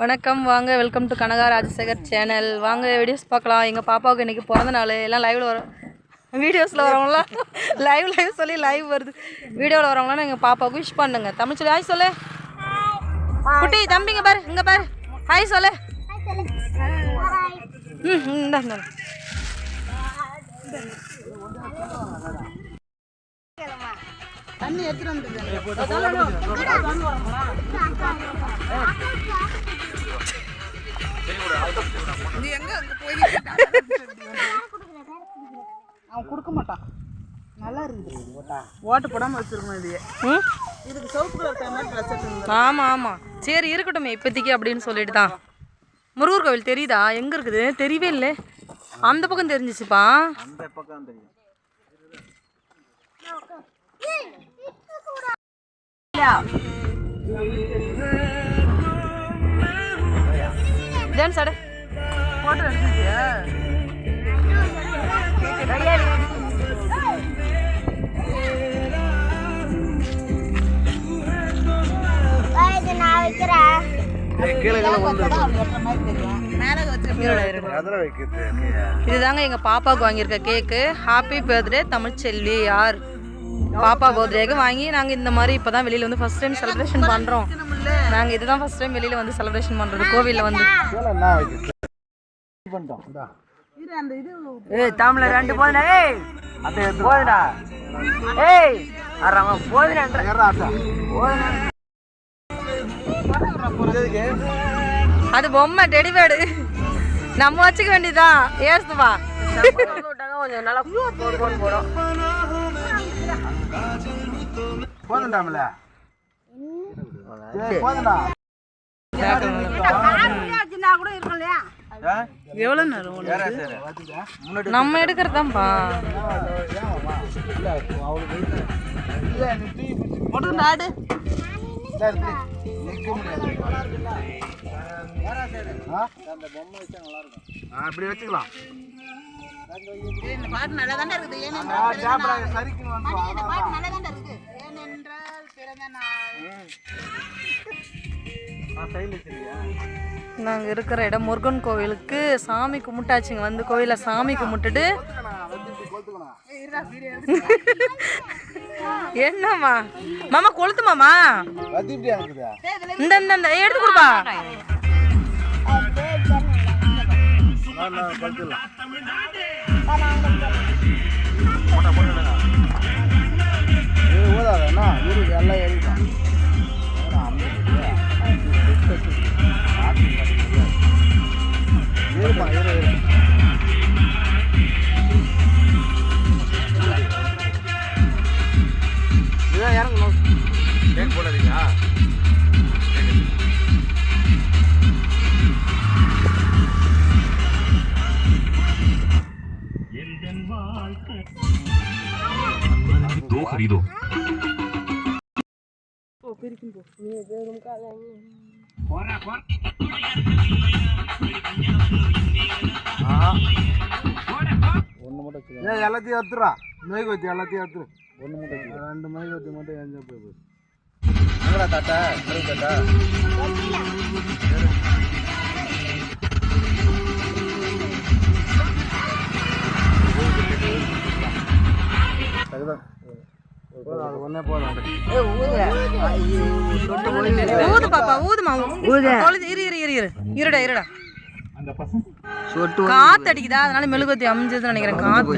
வணக்கம் வாங்க welcome to Kanaka Rajasekar channel வாங்க வீடியோஸ் பார்க்கலாம். எங்கள் பாப்பாவுக்கு இன்றைக்கி பிறந்த நாள். எல்லாம் லைவில் வரும். வீடியோஸில் வரவங்களாம் லைவ் லைவ் சொல்லி லைவ் வருது. வீடியோவில் வரவங்களாம் எங்கள் பாப்பாவுக்கு விஷ் பண்ணுங்க. தமிழ் சொல்லி. ஹாய் சொல்லு. குட்டி தம்பிங்க பாரு. இங்கே பாரு. ஹாய் சொல்லு. ம் இந்தா இந்தா அவன் கொடுக்க மாட்டான். நல்லா இருக்குது ஓட்டு போடாமல் வச்சிருக்கணும் இதையே. ம்? இதுக்கு சிவப்பு கலர் ட்ரெஸ் எடுத்து ஆமாம் ஆமாம் சரி இருக்கட்டும் இப்போதைக்கு அப்படின்னு சொல்லிட்டு தான். முருகர் கோவில் தெரியுதா? எங்கே இருக்குது? தெரியவே இல்லை. அந்த பக்கம் தெரிஞ்சிச்சுப்பா. அந்த பக்கம் தெரியும் டான்ஸ் ஆடு. போட்டோ வைக்கிறது இதுதாங்க எங்கள் பாப்பாவுக்கு வாங்கியிருக்க கேக்கு ஹாப்பி பர்த்டே தமிழ்ச்செல்வி. யார்? பாப்பா பர்த்டேக்கு வாங்கி நாங்கள் இந்த மாதிரி இப்போ தான் வெளியில் வந்து ஃபஸ்ட் டைம் செலிப்ரேஷன் பண்ணுறோம் நாங்கள் இதுதான் ஃபஸ்ட் டைம் வெளியில் வந்து செலிப்ரேஷன் பண்ணுறது கோவிலில் வந்து. ஏய் தமிழ்ல ரெண்டு போதுடா ஏய். அதை போதுடா. ஏய் அறவன் போதுடா அது பொம்மை டெடிபேடு நம்ம வச்சுக்க வேண்டியதுதான். ஏசுவா கொஞ்சம் நல்லா போடு போடு போடும் போதுண்டாமல? போதுண்டா. நேரம் நம்ம எடுக்கிறதாம்ப்பா இல்லை நீ டீ பிடிச்சி போட்டு ஆடு சரி டீ. நிக்க முடியாது ஆ? ஆ, இப்படி வச்சுக்கலாம். இந்த பாட்டு நல்லா தானே இருக்குது. ஏன் ஆ, கேப்ல சரிக்குன்னு வந்துரும். இந்த பாட்டு நல்லா தானே இருக்குது. ஏனென்றால் பிறந்த நாள். ஆ, சைடுல வச்சிருக்கியா? நாங்கள் இருக்கிற இடம் முருகன் கோவிலுக்கு சாமி கும்பிட்டாச்சுங்க வந்து கோவிலில் சாமி கும்பிட்டுட்டு. என்னம்மா? மாமா கொளுத்துமாமா வத்தி இப்படி இருக்குதா? இந்த இந்த இந்த எடுத்து கொடுப்பா. போட்டா நான் ஏ ஏய், ஊதாத, என்ன? இரு, எல்லாம் எழுதிட்டான் ஒன்று மட்டும் வச்சுக்கோ. ஏய், எல்லாத்தையும் எடுத்துடா மெழுகு வத்தி எல்லாத்தையும் எடுத்துரு. ஒன்று மட்டும் வச்சுக்கோ. ரெண்டு மெழுகு வத்தி மட்டும் என்ஜாய் போய் போகுது எங்கடா தாத்தா? மெழுகு தாத்தா? சரிதான். அது ஒண்ணே போதும் ஏய் ஊதுடா. ஊது பாப்பா ஊதுமா கொளுத்து இரு இரு இரு இரு. இருடா இருடா. சொட்டு காத்து அடிக்குதா? அதனால மெழுகுவத்தி அமைஞ்சதுன்னு நினைக்கிறேன். காத்து.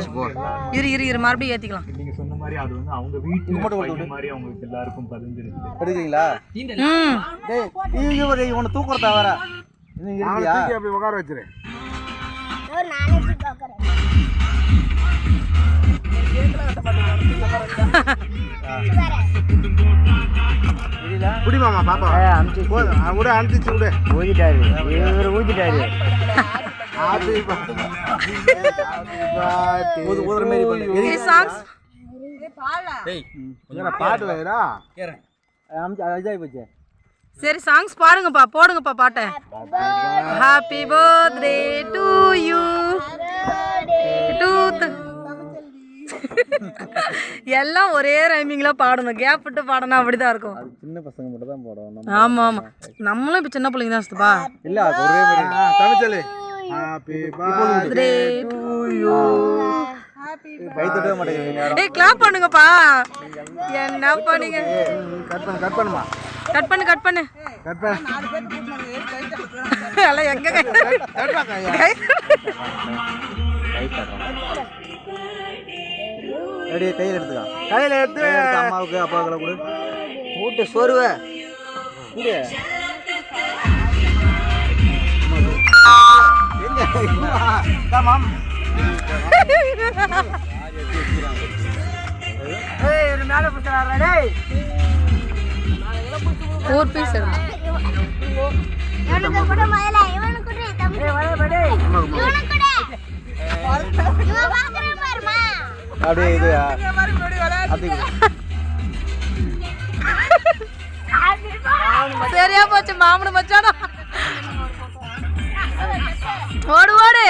இரு இரு இரு மறுபடியும் ஏத்திக்கலாம். நீங்க சொன்ன மாதிரி அது வந்து அவங்க வீட்டு பையன் மாதிரி அவங்களுக்கு எல்லாருக்கும் பதிஞ்சிருக்கு எடுக்கிறீங்களா? ம். டேய் இவன் இவன் இவனை தூக்குறதா வர இன்னும் இருக்கியா? அப்படி உட்கார வச்சிரு. குடி மாமா பாப்பா போதும். அவன் கூட அனுப்பிச்சு விடு ஊதிட்டாரு. இவர் ஊதிட்டாரு. வைடா சரி சாங்ஸ் பாடுங்கப்பா போடுங்கப்பா பாட்டை. ஹாப்பி பர்த்டே டு யூ எல்லாம் ஒரே ரைமிங்கில் பாடணும். கேப் விட்டு பாடணும் அப்படிதான் இருக்கும். சின்ன பசங்க மட்டும் தான் போடும் ஆமாம் ஆமாம் நம்மளும் இப்போ சின்ன பிள்ளைங்க தான் சுத்தப்பா. இல்ல ஒரே தமிழ்ச்சலு ஹாப்பி பர்த்டே ஏய் கிளாப் பண்ணுங்கப்பா. என்ன பண்ணீங்க கட் பண்ணு கட் பண்ணுமா? கட் பண்ணு கட் பண்ணு. கட் எல்லாம் எங்க கை? ரெடி கையில் எடுத்துக்கா. கையில் எடுத்து. அம்மாவுக்கு அப்பாவுக்கு கொடு. மூட்டு டேய். ஃபோர் பீஸ் இவனுக்கு கூட முதல்ல இவனுக்கு கூட அப்படியே இது சரியா போச்சு? மாமனு மச்சானா? ஓடு ஓடு.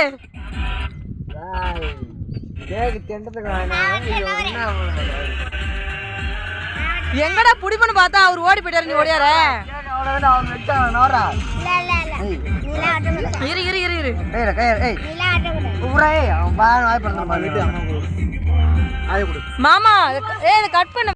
எங்கடா புடி பண்ணு பார்த்தா அவர் ஓடி போயிட்டாரு நீ ஓடியார? அவன் இரு இரு இரு இரு. ஏய் கை ஏய் ஏய். அவன் பாரு வாய் பண்ண வீட்டு மாமா ஏ இதை கட் பண்ணு.